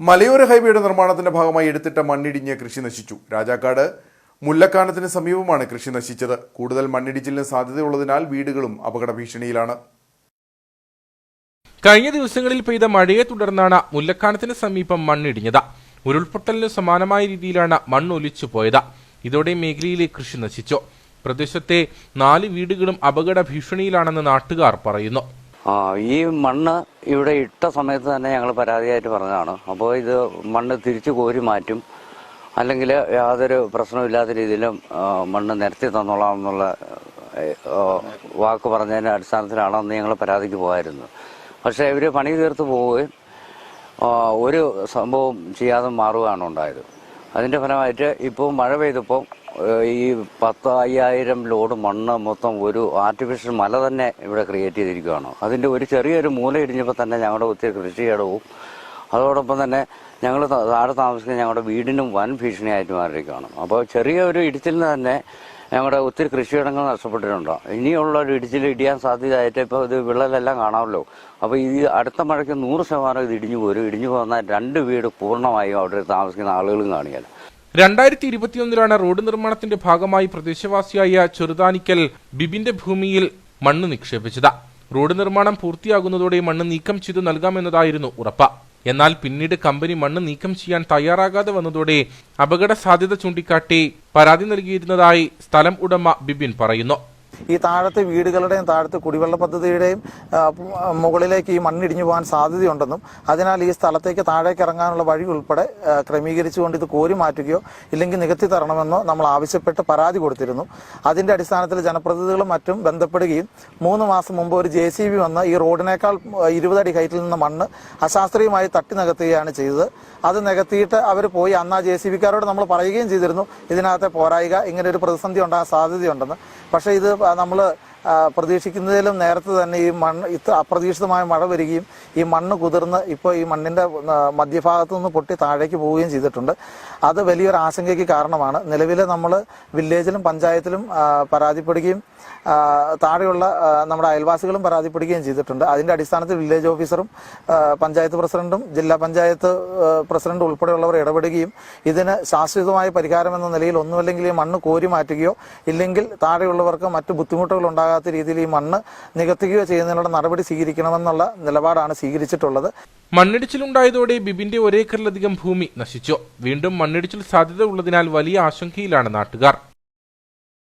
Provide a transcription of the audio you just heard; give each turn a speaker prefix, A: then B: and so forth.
A: മലയോര ഹൈവേയുടെ നിർമ്മാണത്തിന്റെ ഭാഗമായി എടുത്തിട്ട മണ്ണിടിഞ്ഞ് കൃഷി നശിച്ചു. രാജാക്കാട് മുല്ലക്കാനത്തിന് സമീപമാണ് കൃഷി നശിച്ചത്. കൂടുതൽ മണ്ണിടിച്ചിലിന് സാധ്യതയുള്ളതിനാൽ വീടുകളും അപകട ഭീഷണിയിലാണ്.
B: കഴിഞ്ഞ ദിവസങ്ങളിൽ പെയ്ത മഴയെ തുടർന്നാണ് മുല്ലക്കാനത്തിന് സമീപം മണ്ണിടിഞ്ഞത്. ഉരുൾപൊട്ടലിന് സമാനമായ രീതിയിലാണ് മണ്ണൊലിച്ചു പോയത്. ഇതോടെ മേഖലയിലെ കൃഷി നശിച്ചു. പ്രദേശത്തെ നാല് വീടുകളും അപകട ഭീഷണിയിലാണെന്ന് നാട്ടുകാർ പറയുന്നു.
C: ആ ഈ മണ്ണ് ഇവിടെ ഇട്ട സമയത്ത് തന്നെ ഞങ്ങൾ പരാതിയായിട്ട് പറഞ്ഞതാണ്. അപ്പോൾ ഇത് മണ്ണ് തിരിച്ചു കോരി മാറ്റും. അല്ലെങ്കിൽ യാതൊരു പ്രശ്നമില്ലാത്ത രീതിയിലും മണ്ണ് നിരത്തി തന്നോളാം എന്നുള്ള വാക്ക് പറഞ്ഞതിന്റെ അടിസ്ഥാനത്തിലാണ് അന്ന് ഞങ്ങൾ പരാതിക്ക് പോകായിരുന്നു പക്ഷേ ഇവർ പണി തീർത്ത് പോവുകയും ഒരു സംഭവം ചെയ്യാതെ മാറുകയാണ് ഉണ്ടായത്. അതിന്റെ ഫലമായിട്ട് ഇപ്പോൾ മഴ പെയ്തപ്പോൾ ഈ പത്ത് അയ്യായിരം ലോഡ് മണ്ണ് മൊത്തം ഒരു ആർട്ടിഫിഷ്യൽ മല തന്നെ ഇവിടെ ക്രിയേറ്റ് ചെയ്തിരിക്കുകയാണ്. അതിന്റെ ഒരു ചെറിയൊരു മൂല ഇടിഞ്ഞപ്പോൾ തന്നെ ഞങ്ങളുടെ ഒത്തിരി കൃഷിയിടവും അതോടൊപ്പം തന്നെ ഞങ്ങൾ താഴെ താമസിക്കുന്ന ഞങ്ങളുടെ വീടിനും വൻ ഭീഷണിയായിട്ട് മാറിയിരിക്കുകയാണ്. അപ്പോൾ ചെറിയ ഒരു ഇടിച്ചിലിന് തന്നെ ഞങ്ങളുടെ ഒത്തിരി കൃഷിയിടങ്ങൾ നഷ്ടപ്പെട്ടിട്ടുണ്ട്. ഇനിയുള്ള ഒരു ഇടിച്ചിൽ ഇടിയാൻ സാധ്യതയായിട്ട് ഇപ്പോൾ ഇത് വിള്ളലെല്ലാം കാണാമല്ലോ. അപ്പോൾ ഈ അടുത്ത മഴയ്ക്ക് നൂറ് ശതമാനം ഇത് ഇടിഞ്ഞു പോരും. ഇടിഞ്ഞു പോകുന്ന രണ്ട് വീട് പൂർണമായും അവിടെ താമസിക്കുന്ന ആളുകളും കാണുകയില്ല
B: രണ്ടായിരത്തി ഇരുപത്തിയൊന്നിലാണ് റോഡ് നിർമ്മാണത്തിന്റെ ഭാഗമായി പ്രദേശവാസിയായ ചെറുതാനിക്കൽ ബിബിന്റെ ഭൂമിയിൽ മണ്ണ് നിക്ഷേപിച്ചത്. റോഡ് നിർമ്മാണം പൂർത്തിയാകുന്നതോടെ മണ്ണ് നീക്കം ചെയ്തു നൽകാമെന്നതായിരുന്നു ഉറപ്പ്. എന്നാൽ പിന്നീട് കമ്പനി മണ്ണ് നീക്കം ചെയ്യാൻ തയ്യാറാകാതെ വന്നതോടെ അപകട സാധ്യത ചൂണ്ടിക്കാട്ടി പരാതി നൽകിയിരുന്നതായി സ്ഥലം ഉടമ ബിബിൻ പറയുന്നു.
D: ഈ താഴത്തെ വീടുകളുടെയും താഴത്തെ കുടിവെള്ള പദ്ധതിയുടെയും മുകളിലേക്ക് ഈ മണ്ണിടിഞ്ഞു പോകാൻ സാധ്യതയുണ്ടെന്നും അതിനാൽ ഈ സ്ഥലത്തേക്ക് താഴേക്ക് ഇറങ്ങാനുള്ള വഴി ഉൾപ്പെടെ ക്രമീകരിച്ചുകൊണ്ട് ഇത് കോരി മാറ്റുകയോ ഇല്ലെങ്കിൽ നികത്തി തരണമെന്നോ നമ്മൾ ആവശ്യപ്പെട്ട് പരാതി കൊടുത്തിരുന്നു. അതിന്റെ അടിസ്ഥാനത്തിൽ ജനപ്രതിനിധികളും മറ്റും ബന്ധപ്പെടുകയും മൂന്ന് മാസം മുമ്പ് ഒരു ജെ സി ബി വന്ന് ഈ റോഡിനേക്കാൾ ഇരുപതടി ഹൈറ്റിൽ നിന്ന് മണ്ണ് അശാസ്ത്രീയമായി തട്ടി നികത്തുകയാണ് ചെയ്തത്. അത് നികത്തിയിട്ട് അവർ പോയി അന്ന് ആ ജെ സി ബിക്കാരോട് നമ്മൾ പറയുകയും ചെയ്തിരുന്നു ഇതിനകത്തെ പോരായിക ഇങ്ങനെ ഒരു പ്രതിസന്ധി ഉണ്ടാകാൻ സാധ്യതയുണ്ടെന്ന്. പക്ഷേ ഇത് നമ്മൾ പ്രതീക്ഷിക്കുന്നതിലും നേരത്തെ തന്നെ ഈ മണ്ണ് ഇത്ര അപ്രതീക്ഷിതമായ മഴ വരികയും ഈ മണ്ണ് കുതിർന്ന് ഇപ്പോൾ ഈ മണ്ണിന്റെ മധ്യഭാഗത്തു നിന്ന് പൊട്ടി താഴേക്ക് പോവുകയും ചെയ്തിട്ടുണ്ട്. അത് വലിയൊരു ആശങ്കയ്ക്ക് കാരണമാണ്. നിലവിൽ നമ്മൾ വില്ലേജിലും പഞ്ചായത്തിലും പരാതിപ്പെടുകയും താഴെയുള്ള നമ്മുടെ അയൽവാസികളും പരാതിപ്പെടുകയും ചെയ്തിട്ടുണ്ട്. അതിന്റെ അടിസ്ഥാനത്തിൽ വില്ലേജ് ഓഫീസറും പഞ്ചായത്ത് പ്രസിഡന്റും ജില്ലാ പഞ്ചായത്ത് പ്രസിഡന്റ് ഉൾപ്പെടെയുള്ളവർ ഇടപെടുകയും ഇതിന് ശാശ്വതമായ പരിഹാരം എന്ന നിലയിൽ ഒന്നുമല്ലെങ്കിൽ ഈ മണ്ണ് കോരി മാറ്റുകയോ ഇല്ലെങ്കിൽ താഴെയുള്ളവർക്ക് മറ്റു ബുദ്ധിമുട്ടുകൾ ഉണ്ടാകാത്ത രീതിയിൽ ഈ മണ്ണ് നികത്തുകയോ ചെയ്യുന്നതിനുള്ള നടപടി സ്വീകരിക്കണമെന്നുള്ള നിലപാടാണ് സ്വീകരിച്ചിട്ടുള്ളത്.
B: മണ്ണിടിച്ചിലുണ്ടായതോടെ ബിബിന്റെ ഒരേക്കറിലധികം ഭൂമി നശിച്ചു. വീണ്ടും മണ്ണിടിച്ചിൽ സാധ്യത ഉള്ളതിനാൽ വലിയ ആശങ്കയിലാണ് നാട്ടുകാർ.